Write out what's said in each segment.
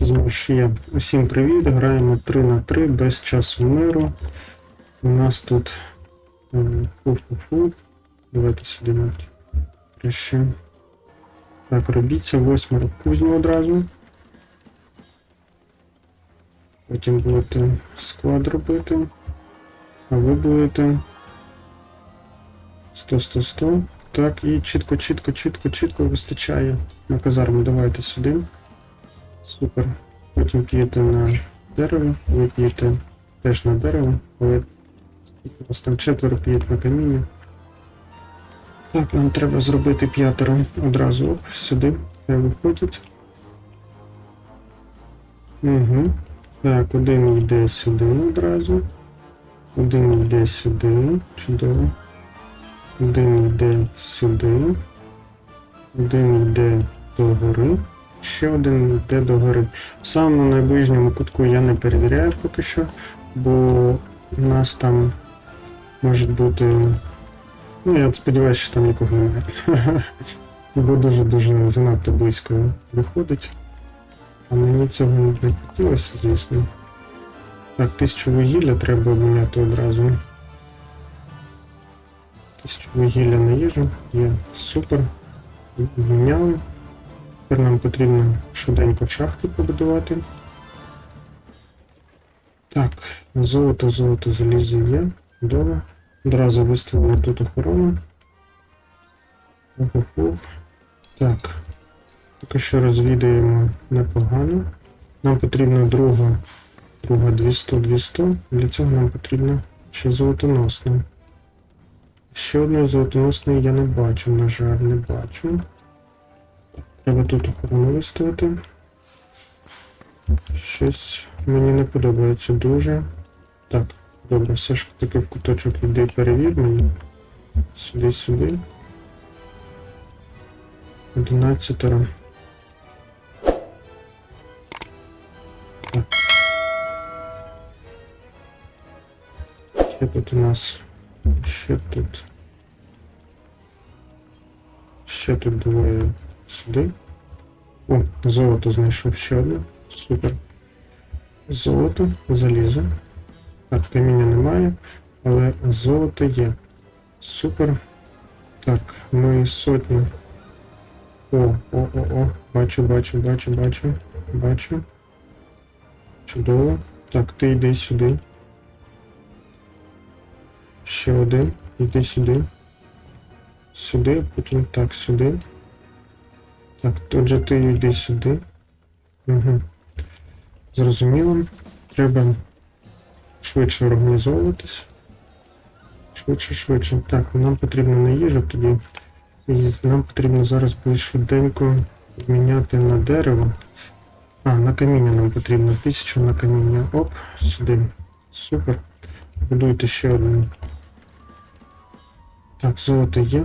Знову ж є. Усім привіт. Граємо 3 на 3 без часу миру. У нас тут е, фу-фу-фу. Давайте сюди навіть краще. Так, робіться восьмеро кузню одразу. Потім будете склад робити. А ви будете 100, 100, 100. Так, і чітко, чітко, чітко, чітко вистачає на казарму. Давайте сюди. Супер. Потім п'єте на дерево, ви п'єте теж на дерево, але у вас там четверо п'ють на каміння. Так, нам треба зробити п'ятеро одразу оп, сюди. Хай виходять. Угу. Так, один йде сюди одразу. Один йде сюди. Чудово. Один йде сюди. Один йде до гори. Ще один йде до гори. В самому найближньому кутку я не перевіряю поки що, бо у нас там може бути. Ну, я сподіваюся, що там нікого немає. Бо дуже-дуже занадто близько виходить. А мені цього не хотілося, звісно. Так, тисячу вугілля треба обміняти одразу. Тисячу вугілля на їжу. Є супер. Обміняли. Тепер нам потрібно швиденько шахти побудувати. Так, золото, золото, залізо є. Чудово. Одразу виставимо тут охорону. Так. Поки що розвідаємо непогано. Нам потрібна друга. Друга 200 200. Для цього нам потрібно ще золотоносне. Ще одної золотоносної я не бачу, на жаль, не бачу. Треба тут охорону виставити. Щось мені не подобається дуже. Так, добре, все ж таки в куточок іди перевір мені. Сюди, сюди. 11. Так. Ще тут у нас. Ще тут. Ще тут двоє сюди. О, золото знайшов ще одне. Супер. Золото, залізо. Так, каміння немає, але золото є. Супер. Так, ми сотню. О, о, о, о. Бачу, бачу, бачу, бачу. Бачу. Чудово. Так, ти йди сюди. Ще один. Йди сюди. Сюди, потім так, сюди. Так, тут же ти йди сюди. Угу. Зрозуміло. Треба швидше організовуватись. Швидше, швидше. Так, нам потрібно на їжу тоді. І нам потрібно зараз буде швиденько міняти на дерево. А, на каміння нам потрібно. Тисячу на каміння. Оп, сюди. Супер. Будуйте ще один. Так, золото є.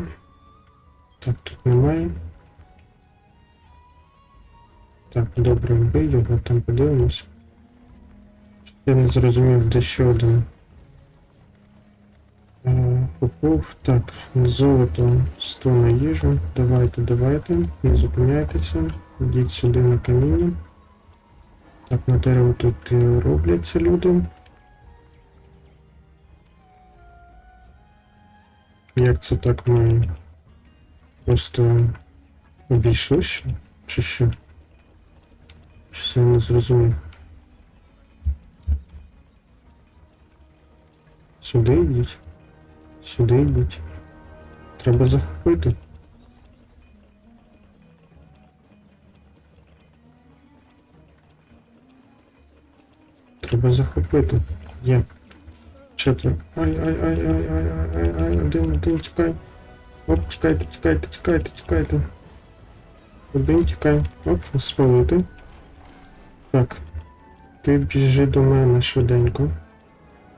Так, тут немає. Так, добре, вбий його, там подивимось. Я не зрозумів, де ще один. Е, Попов. Так, золото 100 на їжу. Давайте, давайте. Не зупиняйтеся. Йдіть сюди на каміння. Так, на дерево тут робляться люди. Як це так ми просто обійшли? Чи що? Щось я не зрозумів. Сюди йдіть. Сюди йдіть. Треба захопити. Треба захопити. Є. Четверо. Ай, ай, ай, ай, ай, ай, ай, ай, один, один, тікай. Оп, тікайте, тікайте, тікайте, тікайте. Один тікай. Оп, спалити. Так. Ти біжи до мене швиденько.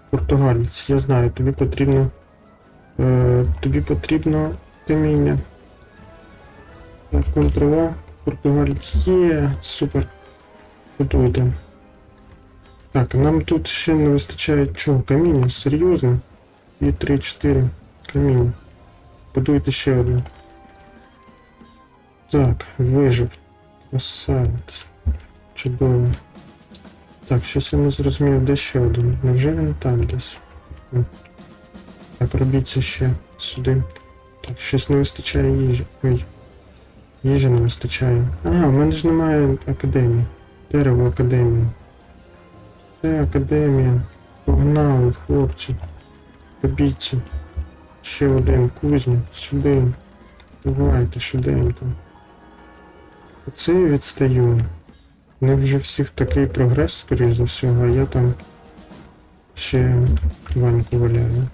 Португалець, я знаю, тобі потрібно. Е, тобі потрібно каміння. Так, контрова. Португалець є. Супер. Готуйте. Так, нам тут ще не вистачає чого? Каміння? Серйозно? І 3-4 каміння. Будуйте ще одне. Так, вижив. Красавець. Чудово. Так, щось я не зрозумів, де ще один. Невже він там десь? Так, робіть це ще сюди. Так, щось не вистачає їжі. Ой. Їжі не вистачає. Ага, в мене ж немає академії. Дерево академії. Це академія. Погнали, хлопці. Робіть. Ще один кузня. Сюди. Давайте швиденько. Оце відстаю. У них вже всіх такий прогрес, скоріш за всього, а я там ще ваньку валяю.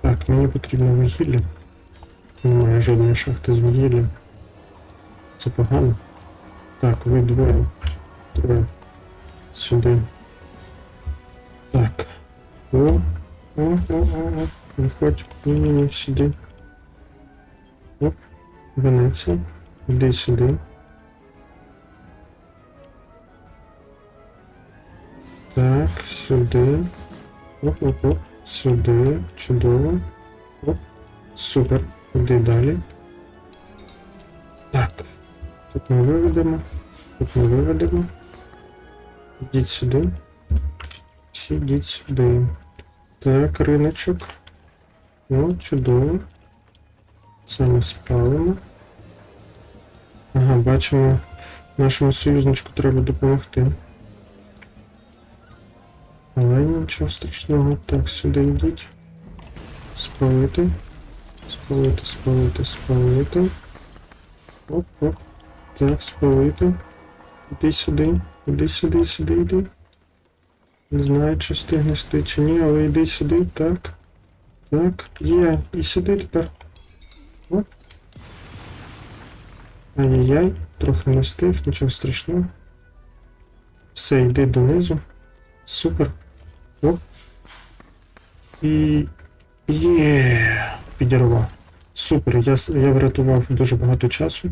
Так, мені потрібно вугілля. Немає жодної шахти з вугіллям. Це погано. Так, ви двоє. Троє. Сюди. Так. О, о, о, о, о. Виходь. Ні-ні-ні, сюди. Оп. Венеція. Іди сюди. Так, сюди. Оп-оп-оп. Сюди. Чудово. Оп. Супер. Іди далі. Так. Тут ми виведемо. Тут ми виведемо. Ідіть сюди. Всі йдіть сюди. Так, риночок. Ну, чудово. Це ми спалимо. Ага, бачимо, нашому союзничку треба допомогти. Але нічого страшного. Так, сюди йдіть. Спалити. Спалити, спалити, спалити. Оп, оп. Так, спалити. Іди сюди. Іди сюди, сюди, йди. Не знаю, чи встигнеш ти чи ні, але йди сюди, так. Так, є. І сюди тепер. Оп. Ай-яй-яй, трохи не встиг, нічого страшного. Все, йди донизу. Супер. Оп. І. Є. Підірвав. Супер, я, я врятував дуже багато часу.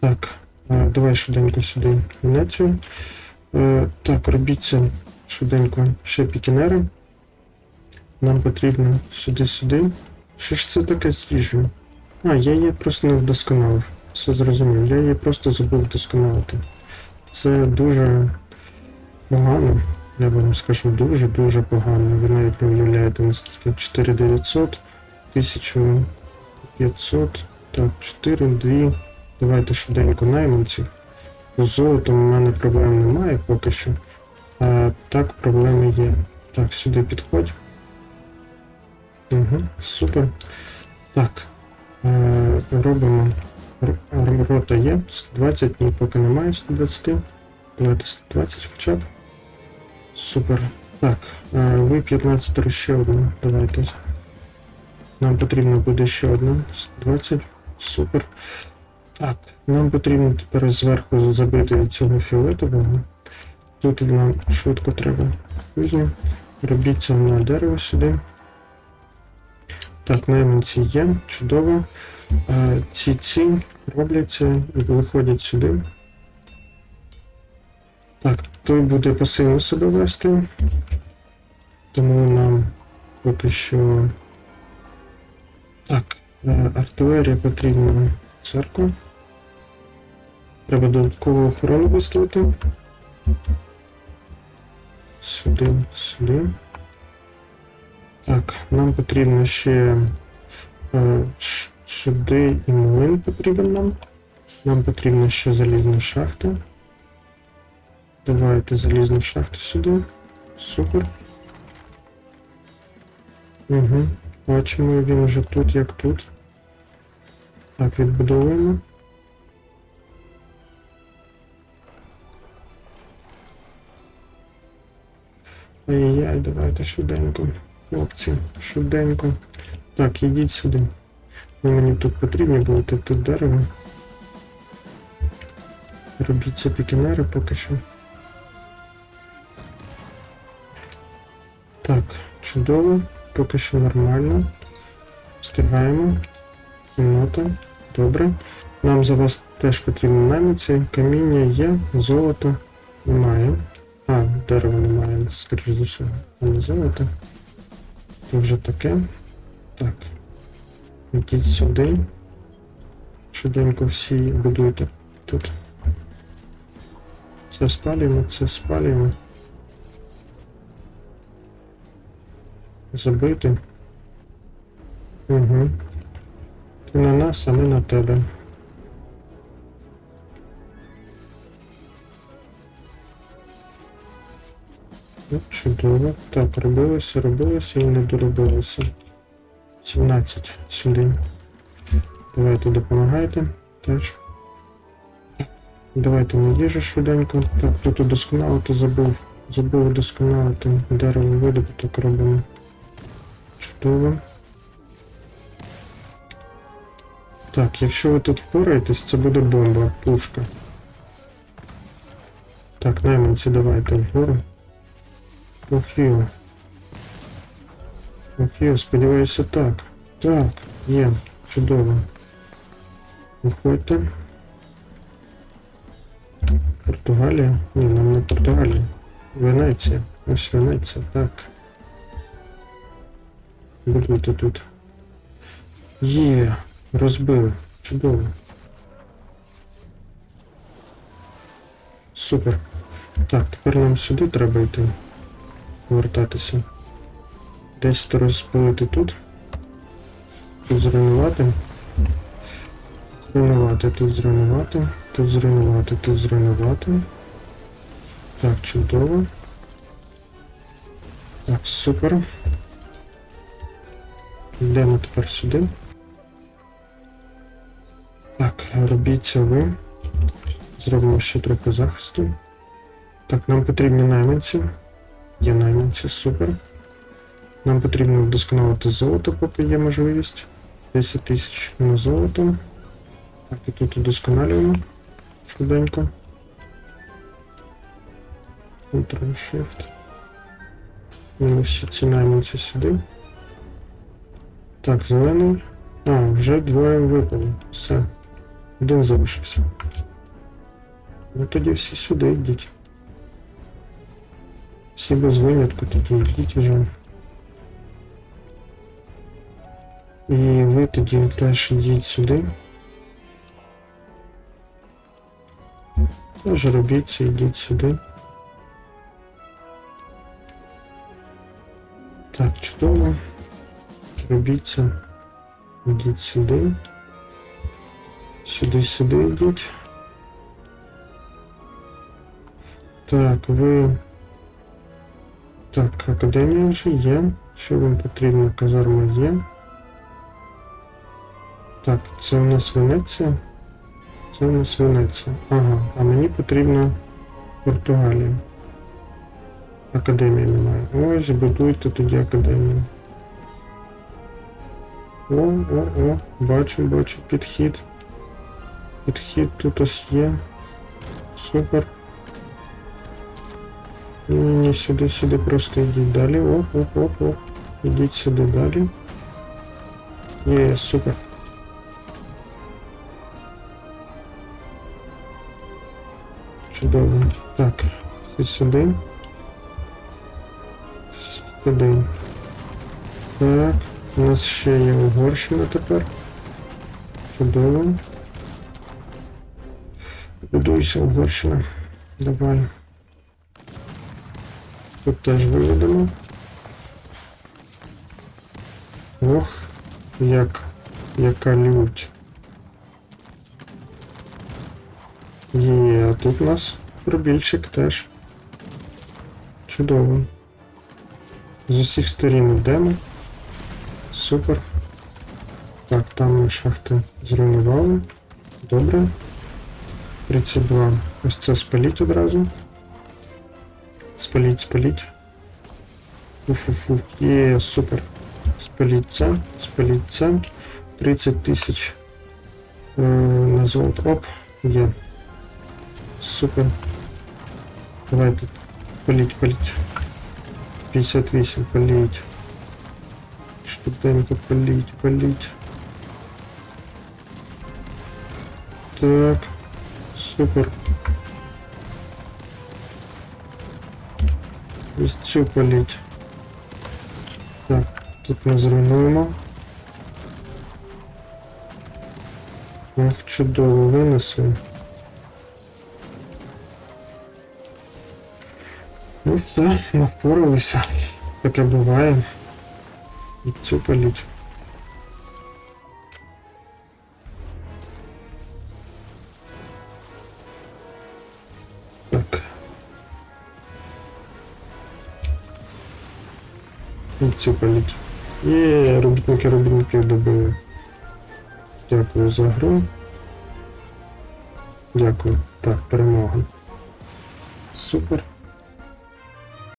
Так, давай швиденько сюди Венецію. Е, так, робіть це швиденько ще пікінери. Нам потрібно сюди-сюди. Що ж це таке з їжею? А, я її просто не вдосконалив. Все зрозумів. Я її просто забув вдосконалити. Це дуже погано. Я вам скажу дуже-дуже погано. Ви навіть не уявляєте наскільки 4900, 1500, так, 4, 2. Давайте швиденько найманців. З золотом у мене проблем немає поки що. А так проблеми є. Так, сюди підходь. Угу, супер. Так. Е, робимо. Рота є. 120, ні, поки немає 120. Давайте 120 хоча б. Супер. Так, е, ви 15 ще одну. Давайте. Нам потрібно буде ще одна. 120. Супер. Так, нам потрібно тепер зверху забити цього фіолетового. Тут нам швидко треба кузню. Робіть це на дерево сюди. Так, найманці є, чудово. Е, ці ці робляться виходять сюди. Так, той буде пасивно себе вести. Тому нам поки що. Так, е, артилерія потрібна церква. Треба додаткову охорону виставити. Сюди, сюди. Так, нам потрібно ще е, сюди і млин потрібен нам. Нам потрібно ще залізна шахта. Давайте залізну шахту сюди. Супер. Угу. Бачимо, він вже тут, як тут. Так, відбудовуємо. Ай-яй, давайте швиденько. Хлопці, швиденько. Так, ідіть сюди. Ви мені тут потрібні будете тут дерево. Робіть це пікінери поки що. Чудово, поки що нормально. Встигаємо. Кімната. Добре. Нам за вас теж потрібно наймиці. Каміння є, золото немає. А, дерева немає, скоріш за все, не золото. Це вже таке. Так. Ідіть сюди. Швиденько всі будуйте тут. Це спалюємо, це спалюємо. Забити. Угу. Ти на нас, а ми на тебе. Ну, чудово. Так, робилося, робилося і не доробилося. 17 сюди. Давайте допомагайте. Теж. Давайте на їжу швиденько. Так, тут удосконалити забув. Забув удосконалити. Дерево видобуток робимо. Чудово. Так, якщо ви тут впораєтесь, це буде бомба, пушка. Так, найманці, давайте вгору. Охіо. Охіо, сподіваюся, так. Так, є. Чудово. Виходьте. Португалія? Ні, нам не Португалія. Венеція. Ось Венеція, так. Будуйте тут. Є, розбили. Чудово. Супер. Так, тепер нам сюди треба йти. Повертатися. Десь розпилити тут. Тут зруйнувати. Зруйнувати, тут зруйнувати, тут зруйнувати, тут зруйнувати. Так, чудово. Так, супер. Йдемо тепер сюди. Так, робіться ви. Зробимо ще трохи захисту. Так, нам потрібні найманці. Є найманці, супер. Нам потрібно вдосконалити золото, поки є можливість. 10 тисяч на золото. Так, і тут удосконалюємо швиденько. Ctrl-Shift. Мінус ці найманці сюди. Так, зелений. А, вже двоє випало. Все. Один залишився. Ну тоді всі сюди йдіть. Всі без винятку тоді йдіть вже. І ви тоді теж йдіть сюди. Теж робіть це, йдіть сюди. Так, чудово. Робіть це. Йдіть сюди. Сюди, сюди йдіть. Так, ви. Так, академія вже є. Що вам потрібно? Казарма є. Так, це у нас Венеція. Це у нас Венеція. Ага, а мені потрібна Португалія. Академії немає. Ось, будуйте тоді академію. О, о, о, бачу, бачу підхід. Підхід тут ось є. Супер. Ні, ні, сюди, сюди просто йдіть далі. Оп, оп, оп, оп. Ідіть сюди далі. Є, супер. Чудово. Так, всі сюди. Сюди. Так, у нас ще є Угорщина тепер. Чудово. Будуйся, Угорщина. Давай. Тут теж виведемо. Ох, як, яка лють. Є, а тут у нас пробільчик теж. Чудово. З усіх сторін йдемо. Супер. Так, там ми шахти зруйнували. Добре. 32. Ось це спаліть одразу. Спаліть, спаліть. Фу-фу-фу. Є, супер. Спаліть це, спаліть це. 30 тисяч е, на золото. Оп, є. Супер. Давайте. Паліть, паліть. 58, паліть. Швиденько паліть, паліть. Так. Супер. Ось цю паліть. Так, тут ми зруйнуємо. Ах, чудово винесу. Ну все, ми впоралися. Таке буває. І цю паліть. Так. І цю паліть. Є, робітники робітників добили. Дякую за гру. Дякую. Так, перемога. Супер.